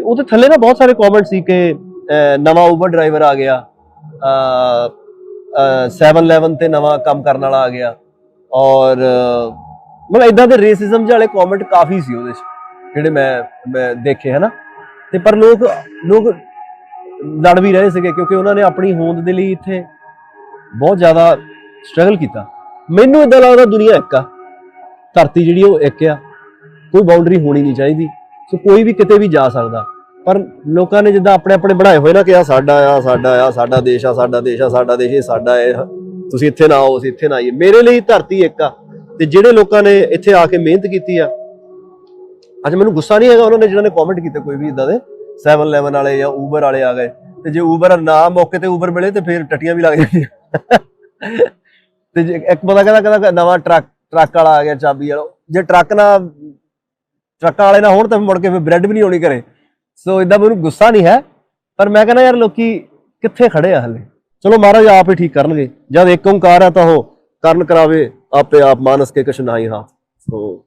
ਤੇ ਉਹਦੇ ਥੱਲੇ ਨਾ ਬਹੁਤ ਸਾਰੇ ਕਮੈਂਟ ਸੀ ਕਿ ਨਵਾਂ ਉਬਰ ਡਰਾਈਵਰ ਆ ਗਿਆ। ਅ 711 ਤੇ ਨਵਾਂ ਕੰਮ ਕਰਨ ਵਾਲਾ ਆ ਗਿਆ। ਔਰ, ਮਤਲਬ ਇਦਾਂ ਦੇ ਰੇਸਿਜ਼ਮ ਵਾਲੇ ਕਮੈਂਟ ਕਾਫੀ ਸੀ ਉਹਦੇ ਚ, ਜਿਹੜੇ ਮੈਂ ਮੈਂ ਦੇਖੇ, ਹਨਾ? ਤੇ ਪਰ ਲੋਕ ਲੋਕ ਲੜ ਵੀ ਰਹੇ ਸੀਗੇ ਕਿਉਂਕਿ ਉਹਨਾਂ ਨੇ ਆਪਣੀ ਹੋਂਦ ਦੇ ਲਈ ਇੱਥੇ ਬਹੁਤ ਜ਼ਿਆਦਾ ਸਟਰਗਲ ਕੀਤਾ। ਮੈਨੂੰ ਇਦਾਂ ਲੱਗਦਾ ਦੁਨੀਆ ਇੱਕ ਆ। ਧਰਤੀ ਜਿਹੜੀ ਉਹ ਇੱਕ ਆ। ਕੋਈ ਬਾਉਂਡਰੀ ਹੋਣੀ ਨਹੀਂ ਚਾਹੀਦੀ। ਸੋ ਕੋਈ ਵੀ ਕਿਤੇ ਵੀ ਜਾ ਸਕਦਾ। ਪਰ ਲੋਕਾਂ ਨੇ ਜਿੱਦਾਂ ਆਪਣੇ ਆਪਣੇ ਬਣਾਏ ਹੋਏ ਨਾ ਕਿ ਆ ਸਾਡਾ ਆ ਸਾਡਾ ਆ ਸਾਡਾ ਦੇਸ਼ ਆ ਸਾਡਾ ਦੇਸ਼ ਆ ਸਾਡਾ ਦੇਸ਼, ਇਹ ਸਾਡਾ ਹੈ ਤੁਸੀਂ ਇੱਥੇ ਨਾ ਆਓ, ਅਸੀਂ ਇੱਥੇ ਨਾ ਆਈਏ। ਮੇਰੇ ਲਈ ਧਰਤੀ ਇੱਕ ਆ। ਤੇ ਜਿਹੜੇ ਲੋਕਾਂ ਨੇ ਇੱਥੇ ਆ ਕੇ ਮਿਹਨਤ ਕੀਤੀ ਆ, ਅੱਜ ਮੈਨੂੰ ਗੁੱਸਾ ਨਹੀਂ ਹੈਗਾ ਉਹਨਾਂ ਨੇ ਜਿਹਨਾਂ ਨੇ ਕਮੈਂਟ ਕੀਤਾ ਕੋਈ ਵੀ ਇਦਾਂ ਦੇ। 711 ਵਾਲੇ ਜਾਂ Uber ਵਾਲੇ ਆ ਗਏ। ਤੇ ਜੇ Uber ਨਾ ਮੌਕੇ ਤੇ Uber ਮਿਲੇ ਤੇ ਫਿਰ ਟੱਟੀਆਂ ਵੀ ਲੱਗ ਜਾਂਦੀਆਂ। ਤੇ ਇੱਕ ਪਤਾ ਕਹਿੰਦਾ ਕਹਿੰਦਾ ਨਵਾਂ ਟਰੱਕ ਟਰੱਕ ਵਾਲਾ ਆ ਗਿਆ, ਚਾਬੀ ਵਾਲਾ। ਜੇ ਟਰੱਕ ਨਾ ਟਰੱਕਾਂ ਵਾਲੇ ਨਾ ਹੋਣ ਤਾਂ ਮੁੜ ਕੇ ਫਿਰ ਬ੍ਰੈਡ ਵੀ ਨਹੀਂ ਹੋਣੀ ਘਰੇ। ਸੋ ਇਦਾਂ ਮੈਨੂੰ ਗੁੱਸਾ ਨਹੀਂ ਹੈ, ਪਰ ਮੈਂ ਕਹਿੰਦਾ ਯਾਰ ਲੋਕੀ ਕਿੱਥੇ ਖੜੇ ਆ ਹਲੇ? ਚਲੋ ਮਹਾਰਾਜ ਆਪ ਹੀ ਠੀਕ ਕਰਨਗੇ। ਜਦ ਇੱਕ ਓੰਕਾਰ ਹੈ ਤਾਂ ਉਹ ਕਰਨ ਕਰਾਵੇ, ਆਪੇ ਆਪ ਮਾਨਸ ਕੇ ਕਛ ਨਾਹੀ ਹਾਂ ਸੋ